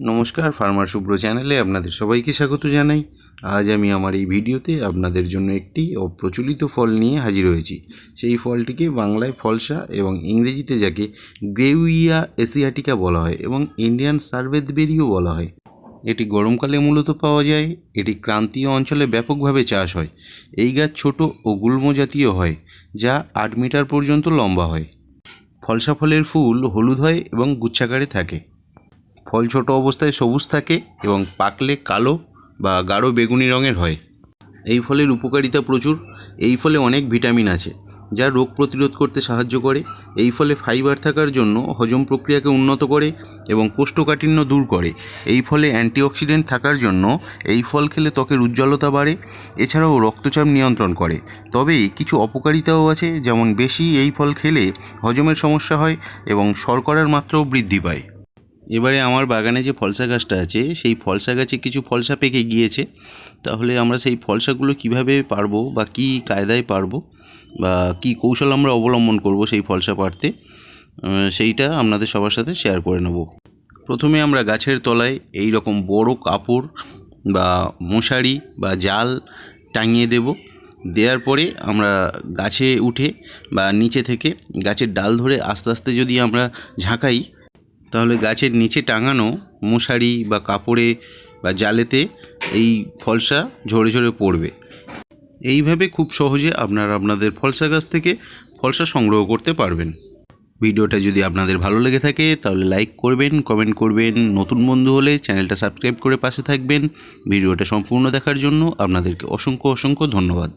নমস্কার, ফার্মার শুভ্র চ্যানেলে আপনাদের সবাইকে স্বাগত জানাই। আজ আমি আমার এই ভিডিওতে আপনাদের জন্য একটি অপ্রচলিত ফল নিয়ে হাজির হয়েছি। সেই ফলটিকে বাংলায় ফলসা এবং ইংরেজিতে যাকে গ্রেউইয়া এশিয়াটিকা বলা হয় এবং ইন্ডিয়ান সার্ভেদবেরিও বলা হয়। এটি গরমকালে মূলত পাওয়া যায়, এটি ক্রান্তীয় অঞ্চলে ব্যাপকভাবে চাষ হয়। এই গাছ ছোট ও গুল্ম জাতীয় হয়, যা আট মিটার পর্যন্ত লম্বা হয়। ফলসা ফলের ফুল হলুদ হয় এবং গুচ্ছাকারে থাকে। ফল ছোট অবস্থায় সবুজ থাকে এবং পাকলে কালো বা গাঢ় বেগুনি রঙের হয়। এই ফলের উপকারিতা প্রচুর। এই ফলে অনেক ভিটামিন আছে, যা রোগ প্রতিরোধ করতে সাহায্য করে। এই ফলে ফাইবার থাকার জন্য হজম প্রক্রিয়াকে উন্নত করে এবং কোষ্ঠকাঠিন্য দূর করে। এই ফলে অ্যান্টিঅক্সিডেন্ট থাকার জন্য এই ফল খেলে ত্বকের উজ্জ্বলতা বাড়ে, এছাড়াও রক্তচাপ নিয়ন্ত্রণ করে। তবে কিছু অপকারিতাও আছে, যেমন বেশি এই ফল খেলে হজমের সমস্যা হয় এবং শর্করার মাত্রাও বৃদ্ধি পায়। এবারে আমার বাগানে যে ফলসা গাছটা আছে, সেই ফলসা গাছে কিছু ফলসা পেকে গিয়েছে। তাহলে আমরা সেই ফলসাগুলো কীভাবে পারব বা কী কায়দায় পারব বা কী কৌশল আমরা অবলম্বন করব সেই ফলসা পারতে সেইটা আপনাদের সবার সাথে শেয়ার করে নেব। প্রথমে আমরা গাছের তলায় এই রকম বড় কাপড় বা মশারি বা জাল টাঙিয়ে দেব। দেওয়ার পরে আমরা গাছে উঠে বা নিচে থেকে গাছের ডাল ধরে আস্তে আস্তে যদি আমরা ঝাঁকাই তাহলে গাছের নিচে টাঙানো মশারি বা কাপড়ে বা জালেতে এই ফলসা ঝরে ঝরে পড়বে। এইভাবে খুব সহজে আপনারা আপনাদের ফলসা গাছ থেকে ফলসা সংগ্রহ করতে পারবেন। ভিডিওটা যদি আপনাদের ভালো লেগে থাকে, তাহলে লাইক করবেন, কমেন্ট করবেন, নতুন বন্ধু হলে চ্যানেলটা সাবস্ক্রাইব করে পাশে থাকবেন। ভিডিওটা সম্পূর্ণ দেখার জন্য আপনাদেরকে অসংখ্য অসংখ্য ধন্যবাদ।